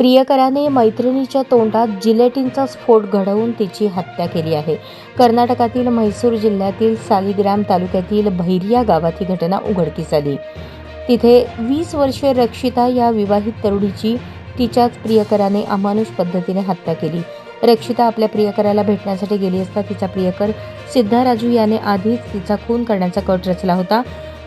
प्रियकराने मैत्रिणीच्या तोंडात जिलेटिनचा स्फोट घडवून तिची हत्या केली आहे. कर्नाटकातील म्हैसूर जिल्ह्यातील सालिग्राम तालुक्यातील भैरिया गावात ही घटना उघडकीस आली. तिथे वीस वर्षीय रक्षिता या विवाहित तरुणीची तिच्याच प्रियकराने अमानुष पद्धतीने हत्या केली. रक्षिता आपल्या प्रियकराला भेटण्यासाठी गेली असता तिचा प्रियकर सिद्धाराजू याने आधीच तिचा खून करण्याचा कट रचला होता.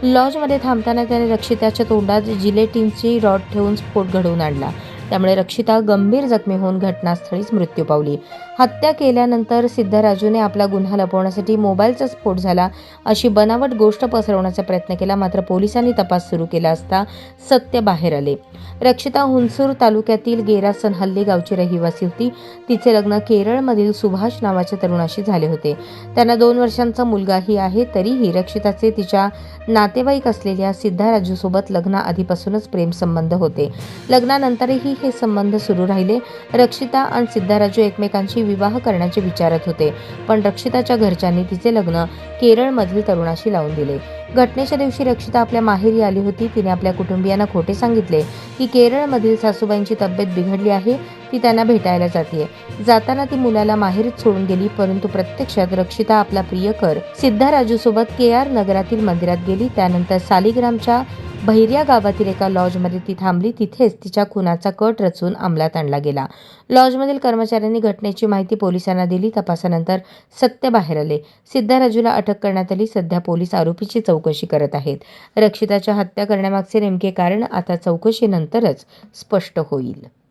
लॉजमध्ये थांबताना त्याने रक्षिताच्या तोंडात जिलेटिनची रॉड ठेवून स्फोट घडवून आणला. त्यामुळे रक्षिता गंभीर जखमी होऊन घटनास्थळीच मृत्यू पावली. हत्या केल्यानंतर सिद्धराजूने आपला गुन्हा लपवण्यासाठी मोबाईलचा स्फोट झाला अशी बनावट गोष्ट पसरवण्याचा प्रयत्न केला मात्र पोलिसांनी तपास सुरू केला असता सत्य बाहेर आले. रक्षिता हुनसूर तालुक्यातील गेरासन हल्ली गावची रहिवासी होती. तिचे लग्न केरळमधील सुभाष नावाच्या तरुणाशी झाले होते. त्यांना दोन वर्षांचा मुलगाही आहे तरीही रक्षिताचे तिच्या नातेवाईक असलेल्या सिद्धाराजूसोबत लग्नाआधीपासूनच प्रेमसंबंध होते. लग्नानंतरही हे संबंध सुरू राहिले. रक्षिता आणि सिद्धाराजू एकमेकांशी विवाह करण्याचे विचारत होते. पण रक्षिताच्या घरच्यांनी तिचे लग्न केरळमधील तरुणाशी लावून दिले. घटनेच्या दिवशी रक्षिता आपल्या माहेरी आली होती. तिने आपल्या कुटुंबियांना खोटे सांगितले की केरळमधील सासूबाईंची तब्येत बिघडली आहे. ती त्यांना भेटायला जाते जाताना ती मुलाला माहेरीत सोडून गेली परंतु प्रत्यक्षात रक्षिता आपला प्रियकर सिद्धाराजूसोबत के आर नगरातील मंदिरात गेली. त्यानंतर सालिग्रामच्या भैर्या गावातील एका लॉजमध्ये ती थांबली. तिथेच तिच्या खुनाचा कट रचून अंमलात आणला गेला. लॉजमधील कर्मचाऱ्यांनी घटनेची माहिती पोलिसांना दिली. तपासानंतर सत्य बाहेर आले. सिद्धाराजूला अटक करण्यात आली. सध्या पोलीस आरोपीची चौकशी करत आहेत. रक्षिताच्या हत्या करण्यामागचे नेमके कारण आता चौकशीनंतरच स्पष्ट होईल.